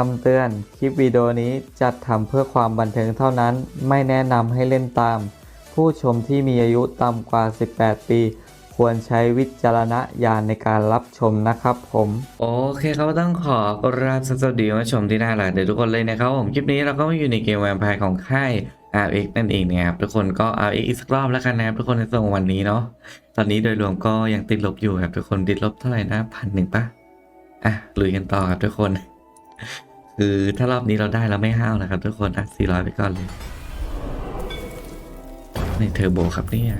คำเตือน คลิปวิดีโอนี้จัดทำเพื่อความบันเทิงเท่านั้น ไม่แนะนำให้เล่นตาม ผู้ชมที่มีอายุต่ำกว่า 18 ปี ควรใช้วิจารณญาณในการรับชมนะครับผม โอเคครับต้องขอกราบสวัสดีมาชมที่น่ารักเดี๋ยวทุกคนเลยนะครับผม คลิปนี้เราก็มาอยู่ในเกมแวมไพร์ของค่าย RX นั่นเองนะครับทุกคนก็ RX อีกสักรอบแล้วกันนะครับทุกคนในส่วนวันนี้เนาะ ตอนนี้โดยรวมก็ยังติดลบอยู่ครับทุกคนติดลบเท่าไหร่นะพันหนึ่งปะอะลุยกันต่อครับทุกคน คือถ้ารอบนี้เราได้เราไม่ห้าวนะครับ ทุกคนอะสี่ร้อยไปก่อนเลยในเทอร์โบครับเนี่ย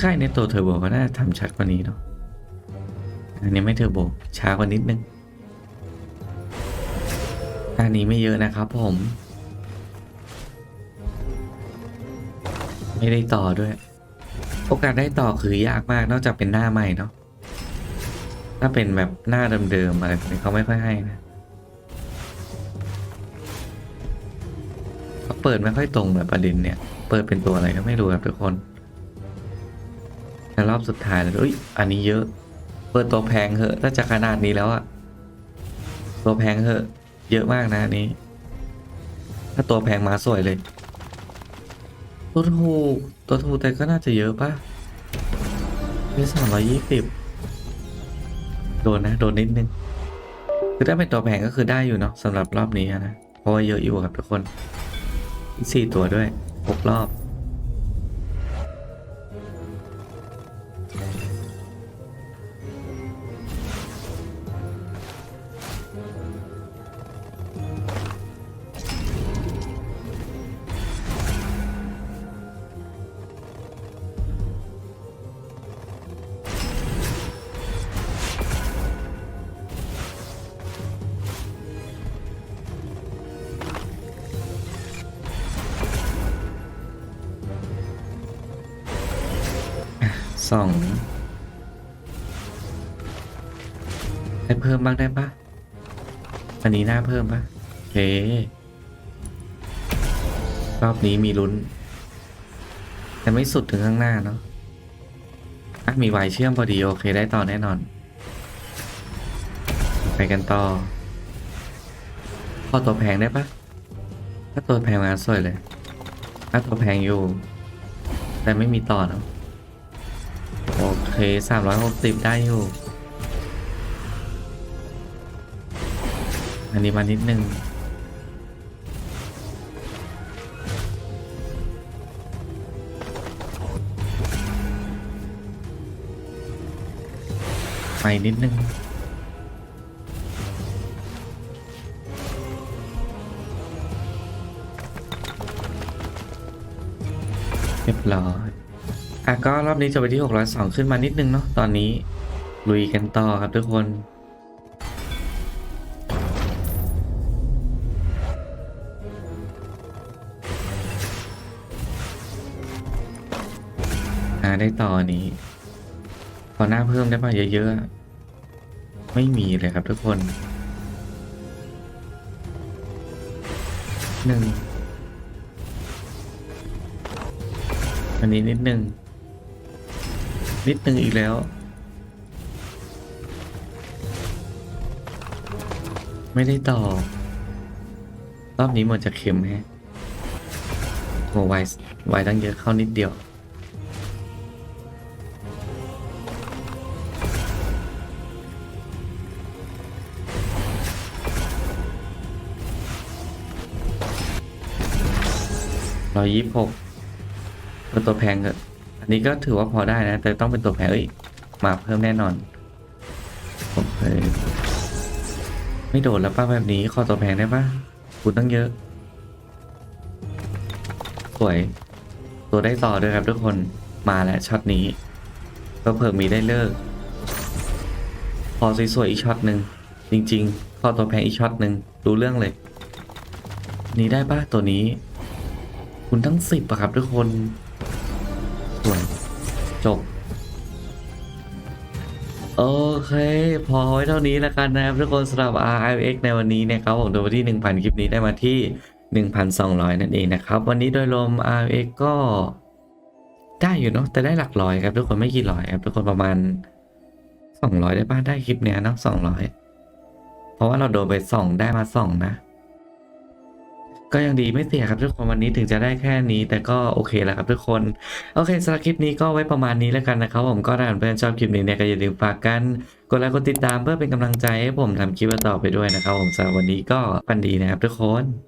ค่ายในตัวเทอร์โบก็น่าทำชัดกว่านี้เนาะอันนี้ไม่เทอร์โบช้ากว่านิดนึงอันนี้ไม่เยอะนะครับผม ไม่ได้ต่อด้วย โอกาสได้ต่อคือยากมากนอกจากเป็นหน้าใหม่เนาะถ้าเป็นแบบหน้าเดิมๆอะไรแบบนี้เขาไม่ค่อยให้นะ เปิดไม่ค่อยตรงแบบประเด็นเนี่ย เปิดเป็นตัวอะไรก็ไม่รู้ครับทุกคนแต่รอบสุดท้ายแล้วอุ้ยอันนี้เยอะ เปิดตัวแพงเหอะถ้าจะขนาดนี้แล้วอะตัวแพงเหอะ เยอะมากนะอันนี้ ถ้าตัวแพงมาสวยเลย ตัวถูกตัวถูกแต่ก็น่าจะเยอะปะมีสามร้อยยี่สิบโดนนะ โดนนิดนึง คือถ้าเป็นตัวแพงก็คือได้อยู่เนาะสำหรับรอบนี้นะ เพราะว่าเยอะอยู่ครับทุกคน สี่ตัวด้วยหกรอบ สองให้เพิ่มบ้างได้ปะอันนี้น่าเพิ่มปะโอเครอบนี้มีลุ้น แต่ไม่สุดถึงข้างหน้าเนาะอะมีไวเชื่อมพอดีโอเคได้ต่อแน่นอน ไปกันต่อ พอตัวแพงได้ปะถ้าตัวแพงมาสวยเลยถ้าตัวแพงอยู่ แต่ไม่มีต่อเนาะ เคสามร้อยหกสิบได้อยู่ อันนี้มานิดนึงไปนิดนึงเรียบร้อย อะก็รอบนี้จะไปที่ 602 ขึ้นมานิดนึงเนาะตอนนี้ลุยกันต่อครับทุกคนอ่าได้ต่อนี้ขอหน้าเพิ่มได้ป่ะเยอะๆ ไม่มีเลยครับทุกคนหนึ่งอันนี้นิดนึง นิดนึงอีกแล้ว ไม่ได้ต่อ รอบนี้หมดจะเค็มแฮะโหไวไวตั้งเยอะเข้านิดเดียว ร้อยยี่สิบหกเป็นตัวแพงเถอะอั นนี้ก็ถือว่าพอได้นะ แต่ต้องเป็นตัวแพงเอ้ยมาเพิ่มแน่นอน ผมเคยไม่โดดแล้วป้าแบบนี้ขอตัวแพงได้ปะคุณตั้งเยอะ สวย ตัวได้ต่อด้วยครับทุกคนมาแล้วช็อตนี้ก็เพิ่มมีได้เลิก พอสวยๆอีกช็อตหนึ่งจริงๆ พอตัวแพงอีกช็อตหนึ่งรู้เรื่องเลย นี้ได้ปะตัวนี้ คุณทั้งสิบอะครับทุกคน วยจบ โอเค พอไว้เท่านี้แล้วกันนะครับทุกคนสำหรับ RIX ในวันนี้นะครับผมโดยที่ 1,000 คลิปนี้ได้มาที่ 1,200 นั่นเองนะครับ วันนี้โดยรวม RIX ก็ได้อยู่เนาะแต่ได้หลักร้อยครับทุกคนไม่กี่ร้อยครับทุกคนประมาณ 200 ได้บ้างได้คลิปเนี้ยเนาะ200 เพราะว่าเราโดนไปสองได้มาสองนะ ก็ยังดีไม่เสียครับทุกคนวันนี้ถึงจะได้แค่นี้ แต่ก็โอเคแล้วครับทุกคน โอเคสำหรับคลิปนี้ก็ไว้ประมาณนี้แล้วกันนะครับ ผมก็ถ้าเพื่อนชอบคลิปนี้เนี่ยก็อย่าลืมฝากกันกดไลค์กดติดตามเพื่อเป็นกำลังใจให้ผมทำคลิปต่อไปด้วยนะครับผมสำหรับวันนี้ก็ปันดีนะครับทุกคน